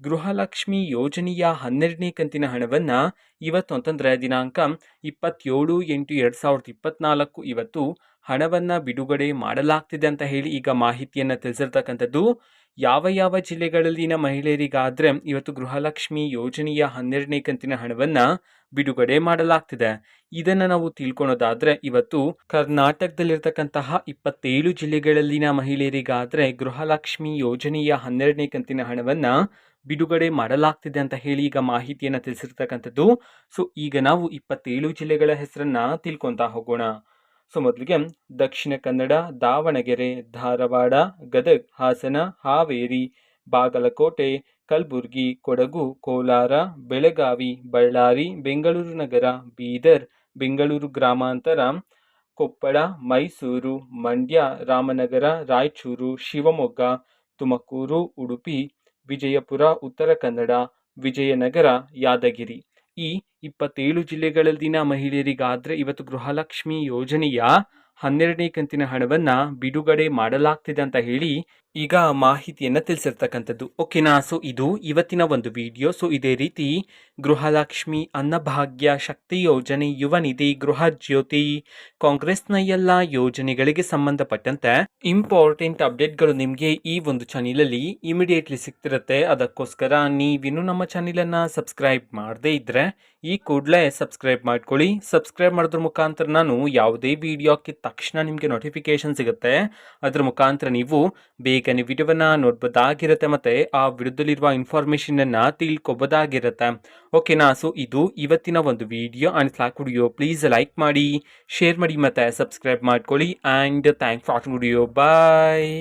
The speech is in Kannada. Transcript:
ಗೃಹಲಕ್ಷ್ಮಿ ಯೋಜನೆಯ ಹನ್ನೆರಡನೇ ಕಂತಿನ ಹಣವನ್ನು ಇವತ್ತು ಅಂತಂದರೆ ದಿನಾಂಕ ಇಪ್ಪತ್ತೇಳು ಎಂಟು ಎರಡು ಸಾವಿರದ ಇಪ್ಪತ್ನಾಲ್ಕು ಇವತ್ತು ಹಣವನ್ನು ಬಿಡುಗಡೆ ಮಾಡಲಾಗ್ತಿದೆ ಅಂತ ಹೇಳಿ ಈಗ ಮಾಹಿತಿಯನ್ನು ತಿಳಿಸಿರ್ತಕ್ಕಂಥದ್ದು. ಯಾವ ಯಾವ ಜಿಲ್ಲೆಗಳಲ್ಲಿನ ಮಹಿಳೆಯರಿಗಾದರೆ ಇವತ್ತು ಗೃಹಲಕ್ಷ್ಮಿ ಯೋಜನೆಯ ಹನ್ನೆರಡನೇ ಕಂತಿನ ಹಣವನ್ನು ಬಿಡುಗಡೆ ಮಾಡಲಾಗ್ತಿದೆ. ಇದನ್ನು ನಾವು ತಿಳ್ಕೊಳ್ಳೋದಾದರೆ ಇವತ್ತು ಕರ್ನಾಟಕದಲ್ಲಿರ್ತಕ್ಕಂತಹ ಇಪ್ಪತ್ತೇಳು ಜಿಲ್ಲೆಗಳಲ್ಲಿನ ಮಹಿಳೆಯರಿಗಾದರೆ ಗೃಹಲಕ್ಷ್ಮಿ ಯೋಜನೆಯ ಹನ್ನೆರಡನೇ ಕಂತಿನ ಹಣವನ್ನು ಬಿಡುಗಡೆ ಮಾಡಲಾಗ್ತಿದೆ ಅಂತ ಹೇಳಿ ಈಗ ಮಾಹಿತಿಯನ್ನು ತಿಳಿಸಿರ್ತಕ್ಕಂಥದ್ದು. ಸೊ ಈಗ ನಾವು ಇಪ್ಪತ್ತೇಳು ಜಿಲ್ಲೆಗಳ ಹೆಸರನ್ನ ತಿಳ್ಕೊತಾ ಹೋಗೋಣ. ಸೊ ಮೊದಲಿಗೆ ದಕ್ಷಿಣ ಕನ್ನಡ, ದಾವಣಗೆರೆ, ಧಾರವಾಡ, ಗದಗ್, ಹಾಸನ, ಹಾವೇರಿ, ಬಾಗಲಕೋಟೆ, ಕಲಬುರಗಿ, ಕೊಡಗು, ಕೋಲಾರ, ಬೆಳಗಾವಿ, ಬಳ್ಳಾರಿ, ಬೆಂಗಳೂರು ನಗರ, ಬೀದರ್, ಬೆಂಗಳೂರು ಗ್ರಾಮಾಂತರ, ಕೊಪ್ಪಳ, ಮೈಸೂರು, ಮಂಡ್ಯ, ರಾಮನಗರ, ರಾಯಚೂರು, ಶಿವಮೊಗ್ಗ, ತುಮಕೂರು, ಉಡುಪಿ ವಿಜಯಪುರ ಉತ್ತರ ಕನ್ನಡ ವಿಜಯನಗರ ಯಾದಗಿರಿ. ಈ ಇಪ್ಪತ್ತೇಳು ಜಿಲ್ಲೆಗಳಲ್ಲಿನ ಮಹಿಳೆಯರಿಗಾದರೆ ಇವತ್ತು ಗೃಹಲಕ್ಷ್ಮಿ ಯೋಜನೆಯ? ಹನ್ನೆರಡನೇ ಕಂತಿನ ಹಣವನ್ನು ಬಿಡುಗಡೆ ಮಾಡಲಾಗ್ತಿದೆ ಅಂತ ಹೇಳಿ ಈಗ ಮಾಹಿತಿಯನ್ನು ತಿಳಿಸಿರ್ತಕ್ಕಂಥದ್ದು. ಓಕೆನಾ ಸೊ ಇದು ಇವತ್ತಿನ ಒಂದು ವಿಡಿಯೋ ಸೊ ಇದೇ ರೀತಿ ಗೃಹಲಕ್ಷ್ಮಿ, ಅನ್ನಭಾಗ್ಯ, ಶಕ್ತಿ ಯೋಜನೆ ಯುವ ನಿಧಿ ಗೃಹ ಜ್ಯೋತಿ, ಕಾಂಗ್ರೆಸ್ನ ಎಲ್ಲ ಯೋಜನೆಗಳಿಗೆ ಸಂಬಂಧಪಟ್ಟಂತೆ ಇಂಪಾರ್ಟೆಂಟ್ ಅಪ್ಡೇಟ್ಗಳು ನಿಮಗೆ ಈ ಒಂದು ಚಾನಲಲ್ಲಿ ಇಮಿಡಿಯೇಟ್ಲಿ ಸಿಗ್ತಿರುತ್ತೆ. ಅದಕ್ಕೋಸ್ಕರ ನೀವಿನ್ನೂ ನಮ್ಮ ಚಾನಲನ್ನು ಸಬ್ಸ್ಕ್ರೈಬ್ ಮಾಡದೇ ಇದ್ದರೆ ಈ ಕೂಡಲೇ ಸಬ್ಸ್ಕ್ರೈಬ್ ಮಾಡ್ಕೊಳ್ಳಿ. ಸಬ್ಸ್ಕ್ರೈಬ್ ಮಾಡಿದ್ರ ಮುಖಾಂತರ ನಾನು ಯಾವುದೇ ವಿಡಿಯೋಕ್ಕೆ ತಕ್ಷಣ ನಿಮಗೆ ನೋಟಿಫಿಕೇಶನ್ ಸಿಗುತ್ತೆ. ಅದರ ಮುಖಾಂತರ ನೀವು ಬೇಗನೆ ವಿಡಿಯೋವನ್ನು ನೋಡ್ಬೋದಾಗಿರುತ್ತೆ ಮತ್ತು ಆ ವಿಡಿಯೋದಲ್ಲಿರುವ ಇನ್ಫಾರ್ಮೇಷನನ್ನು ತಿಳ್ಕೊಬೋದಾಗಿರುತ್ತೆ. ಓಕೆನಾ ಸೊ ಇದು ಇವತ್ತಿನ ಒಂದು video and slack video please like ಮಾಡಿ ಶೇರ್ ಮಾಡಿ ಮತ್ತು ಸಬ್ಸ್ಕ್ರೈಬ್ ಮಾಡ್ಕೊಳ್ಳಿ. And thank for video bye